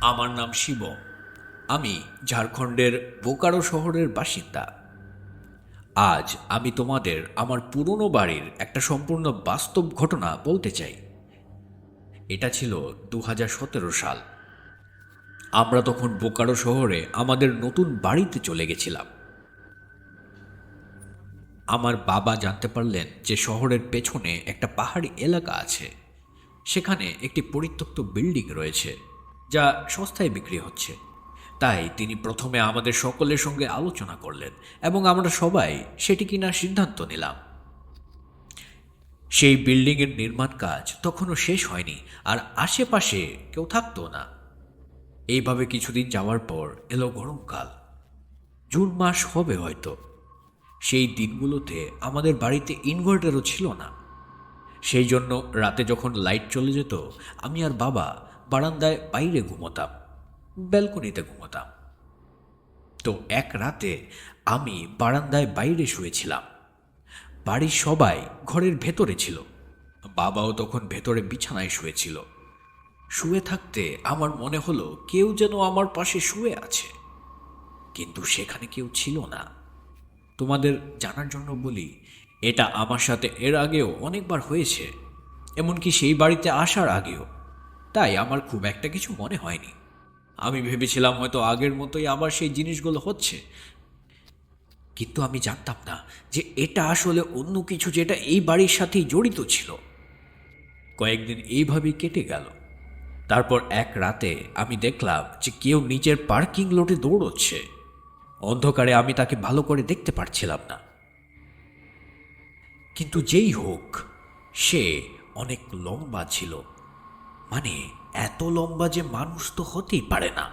আমার নাম শিব আমি ঝাড়খণ্ডের বোকারো শহরের বাসিন্দা। আজ আমি তোমাদের আমার পুরনো বাড়ির একটা সম্পূর্ণ বাস্তব ঘটনা বলতে চাই। এটা ছিল দু হাজার সতেরো সাল। আমরা তখন বোকারো শহরে আমাদের নতুন বাড়িতে চলে গেছিলাম। আমার বাবা জানতে পারলেন যে শহরের পেছনে একটা পাহাড়ি এলাকা আছে। সেখানে একটি পরিত্যক্ত বিল্ডিং রয়েছে। যা সস্তায় বিক্রি হচ্ছে। তাই তিনি প্রথমে আমাদের সকলের সঙ্গে আলোচনা করলেন এবং আমরা সবাই সেটি কিনার সিদ্ধান্ত নিলাম। সেই বিল্ডিংয়ের নির্মাণ কাজ তখনও শেষ হয়নি আর আশেপাশে কেউ থাকতো না। এইভাবে কিছুদিন যাওয়ার পর এলো গরমকাল। জুন মাস হবে হয়তো। সেই দিনগুলোতে আমাদের বাড়িতে ইনভার্টারও ছিল না। সেই জন্য রাতে যখন লাইট চলে যেত, আমি আর বাবা বারান্দায় বাইরে ঘুমোতাম, ব্যালকনিতে ঘুমোতাম। তো এক রাতে আমি বারান্দায় বাইরে শুয়েছিলাম। বাড়ির সবাই ঘরের ভেতরে ছিল। বাবাও তখন ভেতরে বিছানায় শুয়েছিল। শুয়ে থাকতে আমার মনে হলো কেউ যেন আমার পাশে শুয়ে আছে। কিন্তু সেখানে কেউ ছিল না। তোমাদের জানার জন্য বলি, এটা আমার সাথে এর আগেও অনেকবার হয়েছে। এমনকি সেই বাড়িতে আসার আগেও। তাই আমার খুব একটা কিছু মনে হয়নি। আমি ভেবেছিলাম হয়তো আগের মতোই আবার সেই জিনিসগুলো হচ্ছে। কিন্তু আমি জানতাম না যে এটা আসলে অন্য কিছু যেটা এই বাড়ির সাথেই জড়িত ছিল। কয়েকদিন এইভাবেই কেটে গেল। তারপর এক রাতে আমি দেখলাম যে কেউ নিচের পার্কিং লটে দৌড়চ্ছে। অন্ধকারে আমি তাকে ভালো করে দেখতে পারছিলাম না। কিন্তু যেই হোক, সে অনেক লম্বা ছিল। মানে এত লম্বা যে মানুষ তো হতেই পারে না।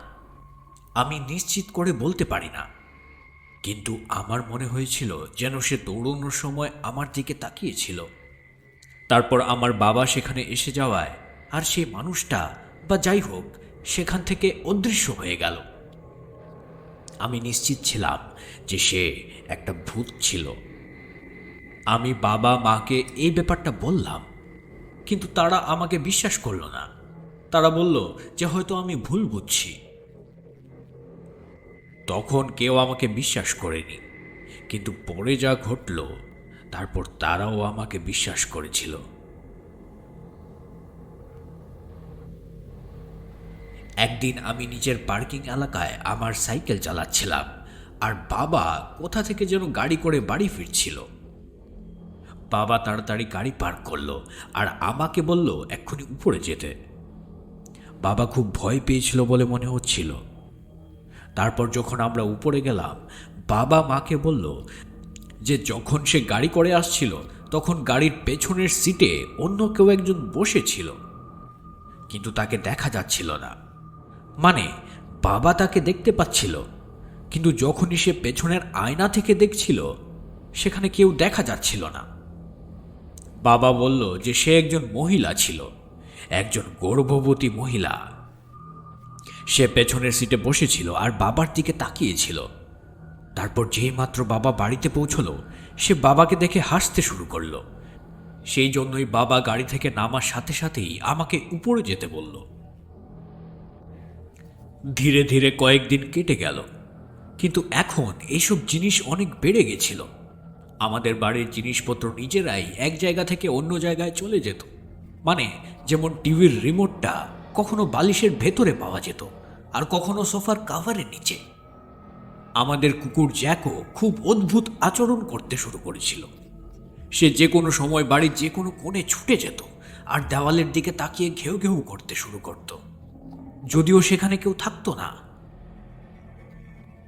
আমি নিশ্চিত করে বলতে পারি না। কিন্তু আমার মনে হয়েছিল যেন সে দৌড়ানোর সময় আমার দিকে তাকিয়েছিল। তারপর আমার বাবা সেখানে এসে যাওয়ায় আর সেই মানুষটা, বা যাই হোক, সেখান থেকে অদৃশ্য হয়ে গেল। আমি নিশ্চিত ছিলাম যে সে একটা ভূত ছিল। আমি বাবা মাকে এই ব্যাপারটা বললাম, কিন্তু তারা আমাকে বিশ্বাস করল না। তারা বলল, যে হয়তো আমি ভুল বুঝছি। তখন কেউ আমাকে বিশ্বাস করেনি, কিন্তু পরে যা ঘটল, তারপর তারাও আমাকে বিশ্বাস করেছিল। একদিন আমি নিজের পার্কিং এলাকায় আমার সাইকেল চালাচ্ছিলাম, আর বাবা কোথা থেকে যেন গাড়ি করে বাড়ি ফিরছিল। বাবা তাড়াতাড়ি গাড়ি পার্ক করল, আর আমাকে বলল, এক্ষুনি উপরে যেতে। বাবা খুব ভয় পেয়েছিল বলে মনে হচ্ছিল। তারপর যখন আমরা উপরে গেলাম, বাবা মাকে বলল যে যখন সে গাড়ি করে আসছিল, তখন গাড়ির পেছনের সিটে অন্য কেউ একজন বসেছিল। কিন্তু তাকে দেখা যাচ্ছিল না। মানে বাবা তাকে দেখতে পাচ্ছিল, কিন্তু যখনই সে পেছনের আয়না থেকে দেখছিল, সেখানে কেউ দেখা যাচ্ছিল না। বাবা বলল যে সে একজন মহিলা ছিল। একজন গর্ভবতী মহিলা। সে পেছনের সিটে বসেছিল আর বাবার দিকে তাকিয়েছিল। তারপর যেই মাত্র বাবা বাড়িতে পৌঁছলো, সে বাবাকে দেখে হাসতে শুরু করল। সেই জন্যই বাবা গাড়ি থেকে নামার সাথে সাথেই আমাকে উপরে যেতে বলল। ধীরে ধীরে কয়েকদিন কেটে গেল, কিন্তু এখন এইসব জিনিস অনেক বেড়ে গেছিল। আমাদের বাড়ির জিনিসপত্র নিজেরাই এক জায়গা থেকে অন্য জায়গায় চলে যেত। মানে যেমন টিভির রিমোটটা কখনো বালিশের ভেতরে পাওয়া যেত আর কখনো সোফার কাভারের নিচে। আমাদের কুকুর জ্যাকও খুব অদ্ভুত আচরণ করতে শুরু করেছিল। সে যে কোনো সময় বাড়ির যে কোনো কোণে ছুটে যেত আর দেওয়ালের দিকে তাকিয়ে ঘেউ ঘেউ করতে শুরু করত। যদিও সেখানে কেউ থাকতো না।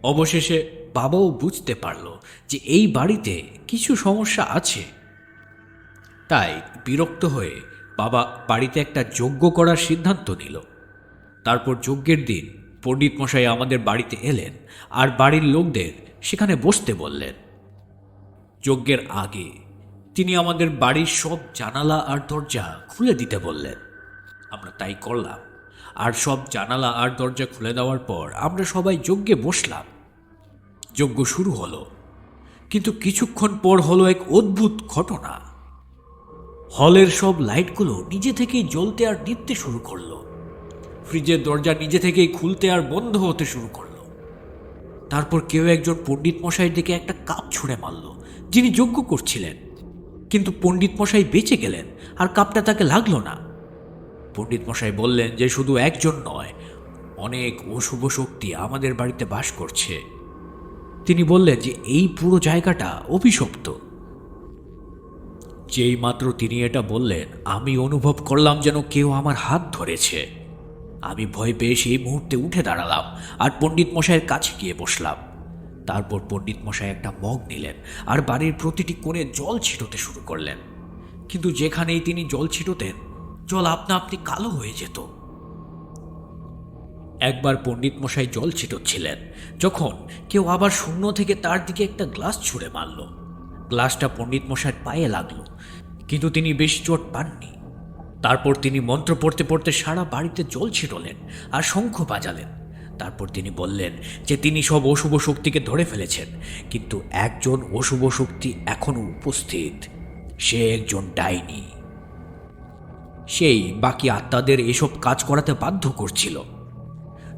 অবশেষে বাবাও বুঝতে পারল যে এই বাড়িতে কিছু সমস্যা আছে। তাই বিরক্ত হয়ে বাবা বাড়িতে একটা যজ্ঞ করার সিদ্ধান্ত নিল। তারপর যজ্ঞের দিন পণ্ডিত মশাই আমাদের বাড়িতে এলেন আর বাড়ির লোকদের সেখানে বসতে বললেন। যজ্ঞের আগে তিনি আমাদের বাড়ির সব জানালা আর দরজা খুলে দিতে বললেন। আমরা তাই করলাম। আর সব জানালা আর দরজা খুলে দেওয়ার পর আমরা সবাই যজ্ঞে বসলাম। যজ্ঞ শুরু হলো। কিন্তু কিছুক্ষণ পর হলো এক অদ্ভুত ঘটনা। হলের সব লাইটগুলো নিজে থেকেই জ্বলতে আর নিতে শুরু করল। ফ্রিজের দরজা নিজে থেকেই খুলতে আর বন্ধ হতে শুরু করল। তারপর কেউ একজন পণ্ডিত মশাইয়ের দিকে একটা কাপ ছুঁড়ে মারল, যিনি যজ্ঞ করছিলেন। কিন্তু পণ্ডিত মশাই বেঁচে গেলেন আর কাপটা তাকে লাগল না। পণ্ডিত মশাই বললেন যে শুধু একজন নয়, অনেক অশুভ শক্তি আমাদের বাড়িতে বাস করছে। তিনি বললেন যে এই পুরো জায়গাটা অভিশপ্ত। যেই মাত্র তিনি এটা বললেন, আমি অনুভব করলাম যেন কেউ আমার হাত ধরেছে। আমি ভয় পেয়ে সেই মুহূর্তে উঠে দাঁড়ালাম আর পণ্ডিত মশাইয়ের কাছে গিয়ে বসলাম। তারপর পণ্ডিত মশাই একটা মগ নিলেন আর বাড়ির প্রতিটি কোণে জল ছিটোতে শুরু করলেন। কিন্তু যেখানেই তিনি জল ছিটোতেন, জল আপনা আপনি কালো হয়ে যেত। একবার পণ্ডিত মশাই জল ছিটোচ্ছিলেন, যখন কেউ আবার শূন্য থেকে তার দিকে একটা গ্লাস ছুঁড়ে মারল। গ্লাসটা পণ্ডিত মশাইয়ের পায়ে লাগল, কিন্তু তিনি বেশ চোট পাননি। তারপর তিনি মন্ত্র পড়তে পড়তে সারা বাড়িতে জল ছিটলেন আর শঙ্খ বাজালেন। তারপর তিনি বললেন যে তিনি সব অশুভ শক্তিকে ধরে ফেলেছেন, কিন্তু একজন অশুভ শক্তি এখনও উপস্থিত, সে একজন ডাইনি। সেই বাকি আত্মাদের এসব কাজ করাতে বাধ্য করছিল।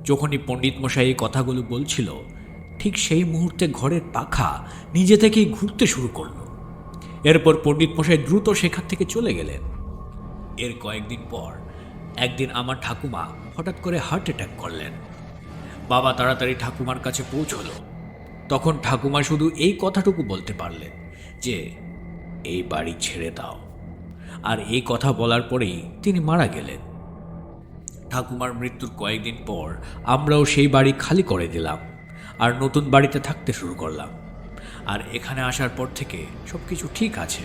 যখনই পণ্ডিত মশাই এই কথাগুলো বলছিল ঠিক সেই মুহূর্তে ঘরের পাখা নিজে থেকেই ঘুরতে শুরু করল। এরপর পণ্ডিত মশাই দ্রুত সেখান থেকে চলে গেলেন। এর কয়েকদিন পর একদিন আমার ঠাকুমা হঠাৎ করে হার্ট অ্যাটাক করলেন। বাবা তাড়াতাড়ি ঠাকুমার কাছে পৌঁছলো। তখন ঠাকুমা শুধু এই কথাটুকু বলতে পারলেন যে, এই বাড়ি ছেড়ে দাও। আর এই কথা বলার পরেই তিনি মারা গেলেন। ঠাকুমার মৃত্যুর কয়েকদিন পর আমরাও সেই বাড়ি খালি করে দিলাম। আর নতুন বাড়িতে থাকতে শুরু করলাম। আর এখানে আসার পর থেকে সব কিছু ঠিক আছে।